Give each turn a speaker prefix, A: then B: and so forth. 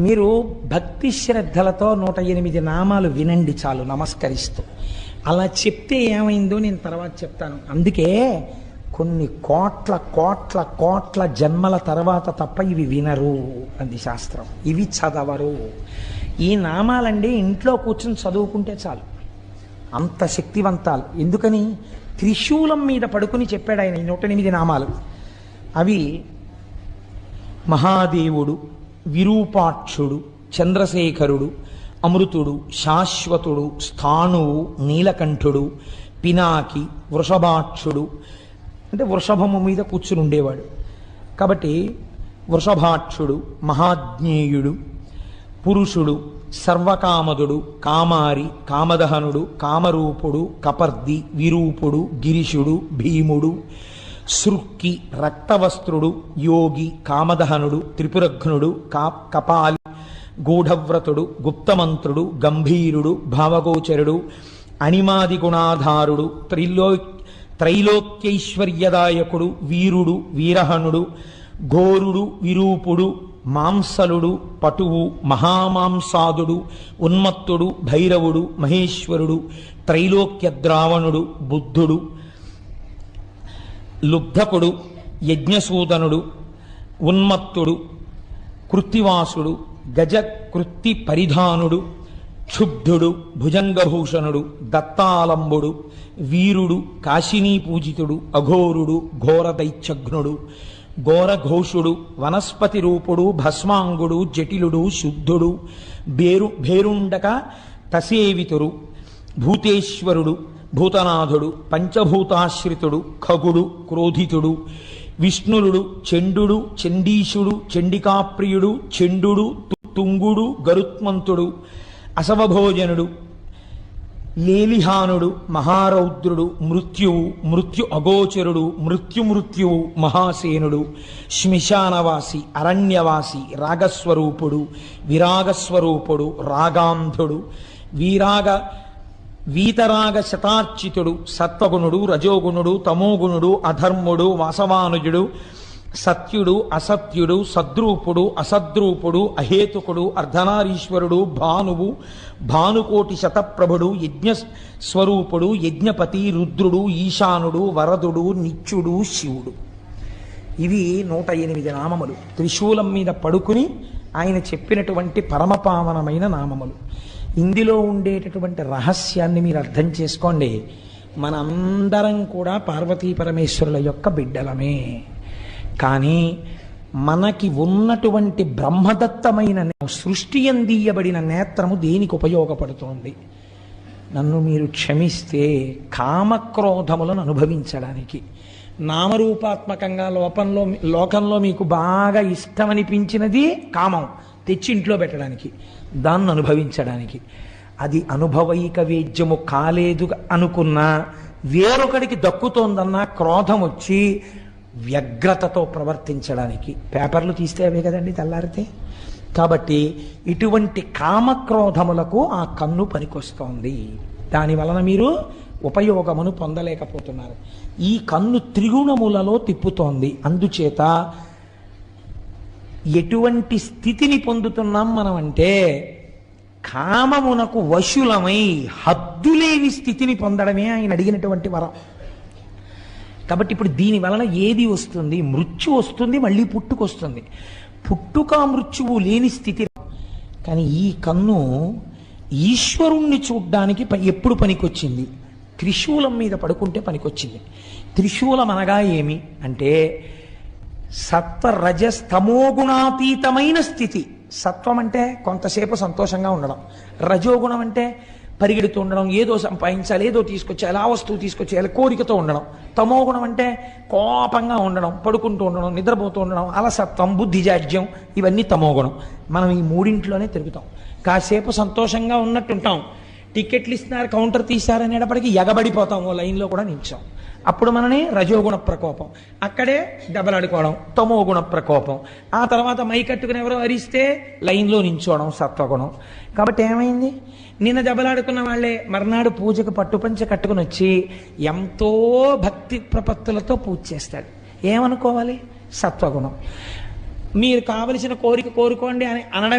A: మీరు భక్తి శ్రద్ధలతో నూట ఎనిమిది నామాలు వినండి చాలు నమస్కరిస్తూ. అలా చెప్తే ఏమైందో నేను తర్వాత చెప్తాను. అందుకే కొన్ని కోట్ల కోట్ల కోట్ల జన్మల తర్వాత తప్ప ఇవి వినరు అంది శాస్త్రం. ఇవి చదవరు. ఈ నామాలండి ఇంట్లో కూర్చొని చదువుకుంటే చాలు. అంత శక్తివంతాలు. ఎందుకని? త్రిశూలం మీద పడుకుని చెప్పాడు ఆయన ఈ నూట ఎనిమిది నామాలు. అవి మహాదేవుడు విరూపాక్షుడు చంద్రశేఖరుడు అమృతుడు శాశ్వతుడు స్థాణువు నీలకంఠుడు పినాకి వృషభాక్షుడు. అంటే వృషభము మీద కూర్చుని ఉండేవాడు కాబట్టి వృషభాక్షుడు మహాజ్ఞేయుడు పురుషుడు సర్వకామదుడు కామారి కామదహనుడు కామరూపుడు కపర్ది విరూపుడు గిరిశుడు భీముడు సృక్కి రక్తవస్త్రుడు యోగి కామదహనుడు త్రిపురఘ్నుడు కా కపాలి గూఢవ్రతుడు గుప్తమంత్రుడు గంభీరుడు భావగోచరుడు అణిమాది గుణాధారుడు త్రిలో త్రైలోక్యైశ్వర్యదాయకుడు వీరుడు వీరహనుడు ఘోరుడు విరూపుడు మాంసలుడు పటువు మహామాంసాదుడు ఉన్మత్తుడు భైరవుడు మహేశ్వరుడు త్రైలోక్య ద్రావణుడు బుద్ధుడు లుబ్ధకుడు యజ్ఞసూదనుడు ఉన్మత్తుడు కృత్తివాసుడు గజ కృత్తి పరిధానుడు క్షుబ్ధుడు భుజంగభూషణుడు దత్తాలంబుడు వీరుడు కాశినీ పూజితుడు అఘోరుడు ఘోరదైత్యఘ్నుడు ఘోరఘోషుడు వనస్పతి రూపుడు భస్మాంగుడు జటిలుడు శుద్ధుడు బేరు భేరుండక తసేవితుడు భూతేశ్వరుడు భూతనాథుడు పంచభూతాశ్రితుడు ఖగుడు క్రోధితుడు విష్ణురుడు చండుడు చండీశుడు చండికాప్రియుడు చండుడు తుంగుడు గరుత్మంతుడు అసవభోజనుడు లేలిహానుడు మహారౌద్రుడు మృత్యువు మృత్యు అగోచరుడు మృత్యుమృత్యువు మహాసేనుడు శ్మశానవాసి అరణ్యవాసి రాగస్వరూపుడు విరాగస్వరూపుడు రాగాంధుడు వీరాగ వీతరాగ శతార్చితుడు సత్వగుణుడు రజోగుణుడు తమోగుణుడు అధర్ముడు వాసవానుజుడు సత్యుడు అసత్యుడు సద్రూపుడు అసద్రూపుడు అహేతుకుడు అర్ధనారీశ్వరుడు భానువు భానుకోటి శతప్రభుడు యజ్ఞ స్వరూపుడు యజ్ఞపతి రుద్రుడు ఈశానుడు వరదుడు నిత్యుడు శివుడు. ఇవి నూట ఎనిమిది నామములు. త్రిశూలం మీద పడుకుని ఆయన చెప్పినటువంటి పరమపావనమైన నామములు. ఇందులో ఉండేటటువంటి రహస్యాన్ని మీరు అర్థం చేసుకోండి. మనందరం కూడా పార్వతీ పరమేశ్వరుల యొక్క బిడ్డలమే. కానీ మనకి ఉన్నటువంటి బ్రహ్మదత్తమైన నే- సృష్టి అందియబడిన నేత్రము దేనికి ఉపయోగపడుతోంది? నన్ను మీరు క్షమిస్తే కామక్రోధములను అనుభవించడానికి. నామరూపాత్మకంగా లోపంలో లోకంలో మీకు బాగా ఇష్టమనిపించినది కామం. తెచ్చి ఇంట్లో పెట్టడానికి దాన్ని అనుభవించడానికి. అది అనుభవైక వేద్యము కాలేదు అనుకున్నా వేరొకడికి దక్కుతోందన్న క్రోధం వచ్చి వ్యగ్రతతో ప్రవర్తించడానికి. పేపర్లు తీస్తే అవే కదండి తెల్లారితే. కాబట్టి ఇటువంటి కామక్రోధములకు ఆ కన్ను పనికొస్తోంది. దాని వలన మీరు ఉపయోగమును పొందలేకపోతున్నారు. ఈ కన్ను త్రిగుణములలో తిప్పుతోంది. అందుచేత ఎటువంటి స్థితిని పొందుతున్నాం మనం అంటే కామమునకు వశులమై హద్దులేని స్థితిని పొందడమే ఆయన అడిగినటువంటి వరం. కాబట్టి ఇప్పుడు దీని వలన ఏది వస్తుంది? మృత్యు వస్తుంది మళ్ళీ పుట్టుకొస్తుంది పుట్టుక మృత్యువు లేని స్థితి. కానీ ఈ కన్ను ఈశ్వరుణ్ణి చూడ్డానికి ఎప్పుడు పనికొచ్చింది? త్రిశూలం మీద పడుకుంటే పనికొచ్చింది. త్రిశూలం అనగా ఏమి? అంటే సత్వ రజస్తమోగుణాతీతమైన స్థితి. సత్వం అంటే కొంతసేపు సంతోషంగా ఉండడం. రజోగుణం అంటే పరిగెడుతూ ఉండడం. ఏదో సంపాదించాలి ఏదో తీసుకొచ్చాలి ఆ వస్తువు తీసుకొచ్చేయాలి కోరికతో ఉండడం. తమోగుణం అంటే కోపంగా ఉండడం పడుకుంటూ ఉండడం నిద్రపోతూ ఉండడం అలసత్వం బుద్ధిజాడ్యం ఇవన్నీ తమోగుణం. మనం ఈ మూడింట్లోనే తిరుగుతాం. కాసేపు సంతోషంగా ఉన్నట్టుంటాం. టికెట్లు ఇస్తున్నారు కౌంటర్ తీశారనేటప్పటికీ ఎగబడిపోతాం ఓ లైన్లో కూడా నిలిచాం. అప్పుడు మనని రజోగుణ ప్రకోపం. అక్కడే దెబ్బలాడుకోవడం తమో గుణ ప్రకోపం. ఆ తర్వాత మై కట్టుకుని ఎవరో అరిస్తే లైన్లో నించోవడం సత్వగుణం. కాబట్టి ఏమైంది? నిన్న దెబ్బలాడుకున్న వాళ్ళే మర్నాడు పూజకు పట్టుపంచ కట్టుకుని వచ్చి ఎంతో భక్తి ప్రపత్తులతో పూజ చేస్తాడు ఏమనుకోవాలి? సత్వగుణం. మీరు కావలసిన కోరిక కోరుకోండి అని అనడమే